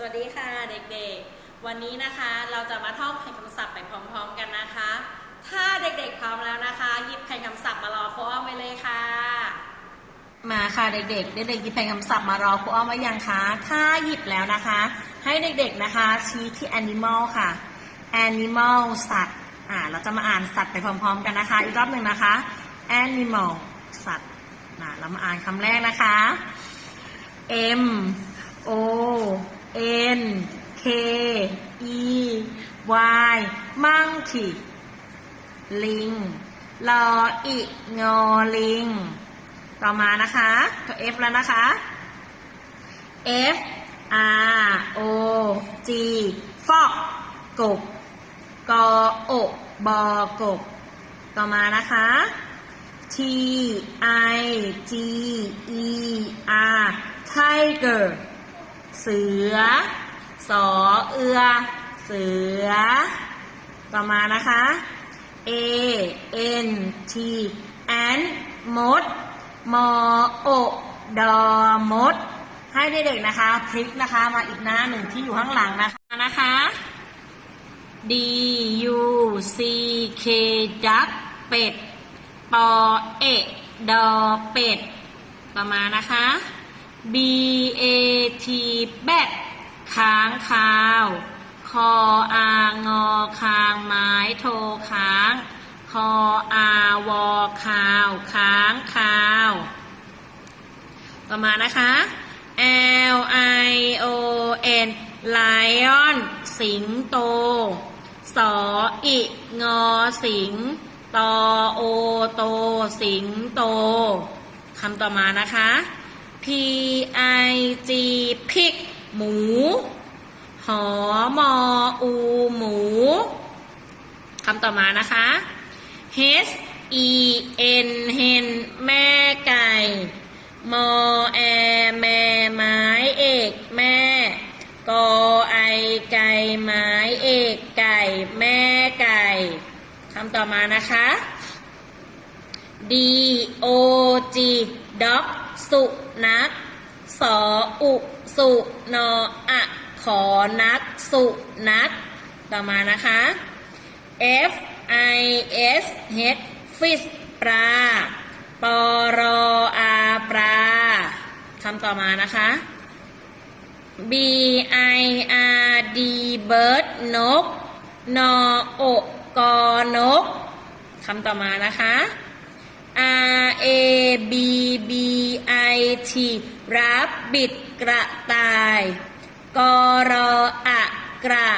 สวัสดีค่ะเด็กๆ วันนี้นะคะเราจะมาท่องแผ่นคำศัพท์ไปพร้อมๆกันนะคะ ถ้าเด็กๆพร้อมแล้วนะคะหยิบแผ่นคำศัพท์มารอครูอ้อมไว้เลยค่ะ มาค่ะเด็กๆเด็กๆหยิบแผ่นคำศัพท์มารอครูอ้อมไว้ยังคะถ้าหยิบแล้วนะคะ ให้เด็กๆนะคะชี้ที่ animal ค่ะ animal สัตว์อ่าเราจะมาอ่านสัตว์ไปพร้อมๆกันนะคะ อีกรอบหนึ่งนะคะ animal สัตว์นะเรามาอ่านคำแรกนะคะ M O N K E Y monkey ลิงลออิงอลิง ต่อมานะคะ ตัว F แล้วนะคะ F R O G ฟอกกบกอโอบบกบ ต่อมานะคะ T I G E R tiger เสือ สอเอือ เสือ ต่อมานะคะ A N T ant มด มอโอดอมด ให้เด็กๆนะคะ พลิกนะคะ มาอีกหน้าหนึ่งที่อยู่ข้างหลังนะคะนะคะ D U C K ดักเป็ด ปอเอดอเป็ด ต่อมานะคะ B A T แบดค้างคาว คออางอคางไม้โทค้าง คออาวอคาว ค้างคาว ต่อมานะคะ L I O N lion สิงโต สออิงอสิง ตอโอโต สิงโต คำต่อมานะคะ P I G พิกหมู หอมออูหมูคำต่อมานะคะ H E N เฮนแม่ไก่ มอแอแม่ไม้เอกแม่ กอไอไก่ไม้เอกไก่แม่ไก่คำต่อมานะคะ D O G dog สุนัขสออุสุนออะขอนักสุนัขต่อมานะคะ F I S H fish ปลาปอรออาปลาคำต่อมานะคะ B I R D bird นก นอโอกอนกคำต่อมานะคะ R A B B I T รับบิดกระต่ายกรออะกระ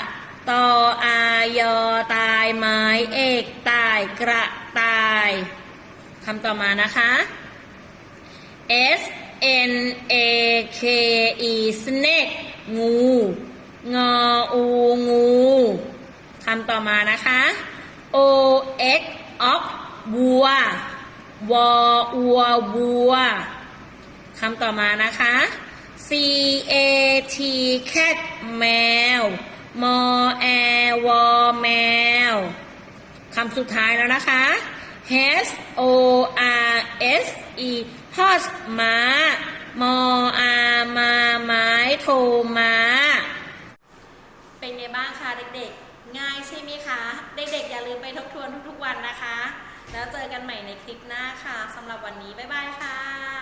ตออายอตายไม้เอกตายกระตายคำต่อมานะคะ S N A K E snake งู งออูงูคำต่อมานะคะ O X of วัว วออัววัวคำต่อมานะคะ C A T cat แมว มอแอวอแมวคำสุดท้ายแล้วนะคะ H O R S E horse ม้ามออามาไม้โทมาเป็นไงบ้างคะเด็กๆ ง่ายใช่ไหมคะ เด็กๆ อย่าลืมไปทบทวนทุกๆวันนะคะ แล้วเจอกันใหม่ในคลิปหน้าค่ะสำหรับวันนี้ บ๊ายบายค่ะ